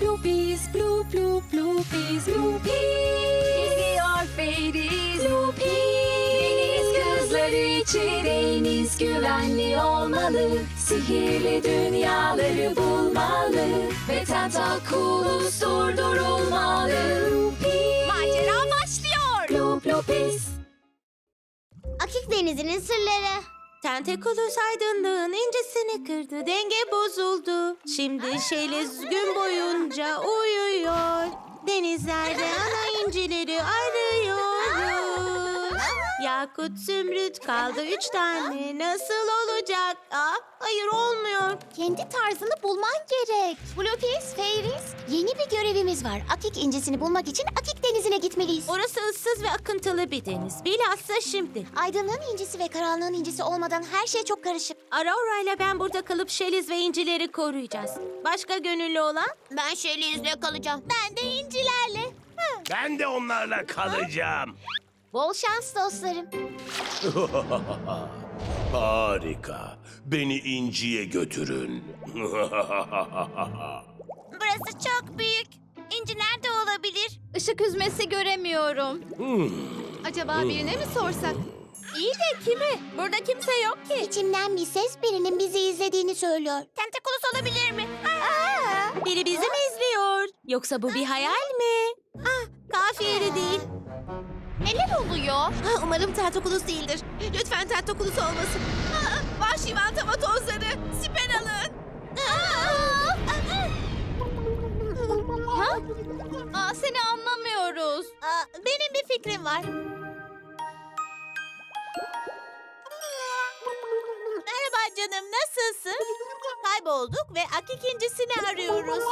Bloopies, bloop, bloop, bloopies, bloopies. Geliyor Fairies, bloopies. Kızlar için deniz güvenli olmalı. Sihirli dünyaları bulmalı. Ve Tentakulus durdurulmalı. Bloopies. Macera başlıyor. Bloop, bloopies. Akik denizinin sırları. Tentakulus aydınlığın incesini kırdı. Denge bozuldu. Şimdi Şeliz gün boyunca uyuyor. Denizlerde ana incileri arıyoruz. Yakut zümrüt kaldı üç tane. Nasıl olacak? Aa, hayır olmuyor. Kendi tarzını bulman gerek. Bloopies, Fairies, yeni bir görevimiz var. Akik incisini bulmak için Akik denizine gitmeliyiz. Orası ıssız ve akıntılı bir deniz. Bilhassa şimdi. Aydınlığın incisi ve karanlığın incisi olmadan her şey çok karışık. Aurora ile ben burada kalıp Şeliz ve incileri koruyacağız. Başka gönüllü olan? Ben Şeli'izle kalacağım. Ben de incilerle. Ben de onlarla kalacağım. Bol şans dostlarım. Harika. Beni İnci'ye götürün. Burası çok büyük. İnci nerede olabilir? Işık hüzmesi göremiyorum. Acaba birine mi sorsak? İyi de kimi? Burada kimse yok ki. İçimden bir ses birinin bizi izlediğini söylüyor. Tentakulus olabilir mi? Aa! Biri bizi mi izliyor? Yoksa bu bir hayal mi? Ah, kafiyeli değil. Neler oluyor? umarım Tentakulus değildir. Lütfen Tentakulus olmasın. vahşi vantamatozları, siper alın. Ha? Aa, seni anlamıyoruz. Aa, benim bir fikrim var. Merhaba canım, nasılsın? Kaybolduk ve Akik incisini arıyoruz.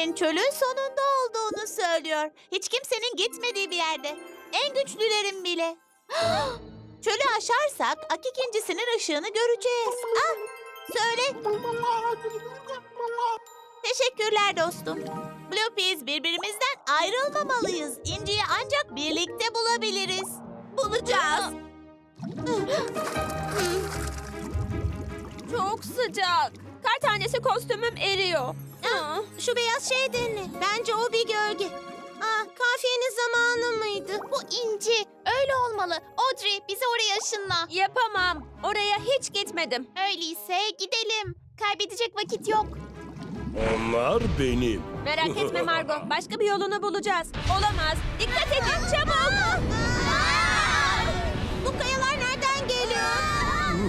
İncisinin çölün sonunda olduğunu söylüyor. Hiç kimsenin gitmediği bir yerde. En güçlülerin bile. Çölü aşarsak Akik incisinin ışığını göreceğiz. Ah, söyle. Teşekkürler dostum. Bloopies birbirimizden ayrılmamalıyız. İnci'yi ancak birlikte bulabiliriz. Bulacağız. Çok sıcak. Kar tanesi kostümüm eriyor. Ah, şu beyaz şey de ne? Bence o bir gölge. Ah, kafiyenin zamanı mıydı? Bu İnci. Öyle olmalı. Audrey bizi oraya ışınla. Yapamam. Oraya hiç gitmedim. Öyleyse gidelim. Kaybedecek vakit yok. Onlar benim. Merak etme Margot. Başka bir yolunu bulacağız. Olamaz. Dikkat edin çabuk. Bu kayalar nereden geliyor?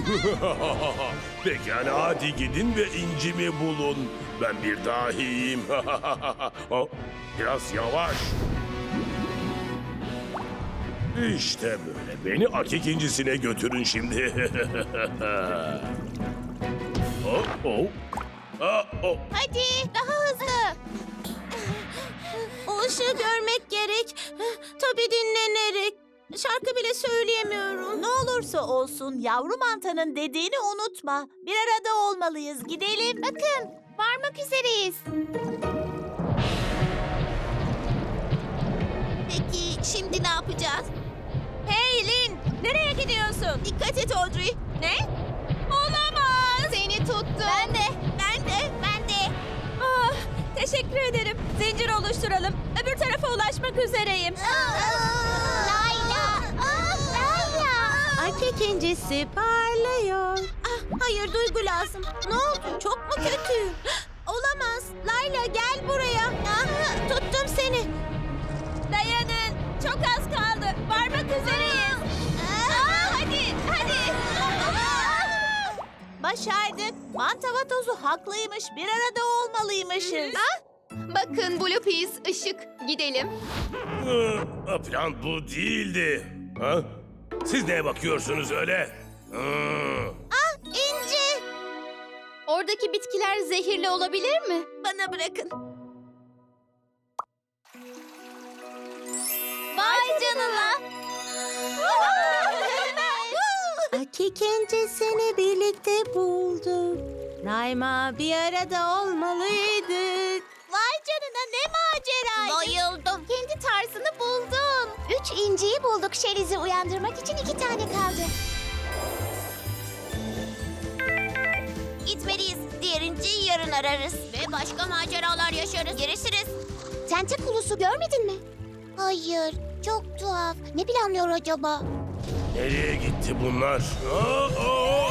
Pekala hadi gidin ve incimi bulun. Ben bir dahiyim. Oh, Biraz yavaş. İşte böyle. Beni akik incisine götürün şimdi. oh, oh. Ah, oh. Hadi daha hızlı. O ışığı görmek gerek. Tabii dinlenerek. Şarkı bile söyleyemiyorum. Ne olursa olsun yavru mantanın dediğini unutma. Bir arada olmalıyız. Gidelim. Bakın varmak üzereyiz. Peki şimdi ne yapacağız? Hey Lin. Nereye gidiyorsun? Dikkat et Audrey. Ne? Olamaz. Seni tuttum. Ben de, ben de, ben de. Ah, teşekkür ederim. Zincir oluşturalım. Öbür tarafa ulaşmak üzereyim. Layla. Layla. Akik incisi parlıyor. Ah, hayır duygu lazım. Ne oldu? Çok mu kötü? Olamaz. Layla gel buraya. Ah, tuttum seni. Dayanın. Çok az kaldı. Varmak üzereyiz. Aa, hadi, hadi. Başardık. Mantavatozu haklıymış. Bir arada olmalıymışız. Bakın Blue ışık. Gidelim. Ah, Plan bu değildi. Ha? Siz neye bakıyorsunuz öyle? Hmm. İnci. Oradaki bitkiler zehirli olabilir mi? Bana bırakın. Vay canına. Akik incisini birlikte bulduk. Daima bir arada olmalıydık. Vay canına ne maceraydı. Üç inciyi bulduk Şeliz'i uyandırmak için iki tane kaldı. Gitmeliyiz. Diğer inciyi yarın ararız. Ve başka maceralar yaşarız. Görüşürüz. Tentakulusu görmedin mi? Hayır. Çok tuhaf. Ne planlıyor acaba? Nereye gitti bunlar? Aa, aa,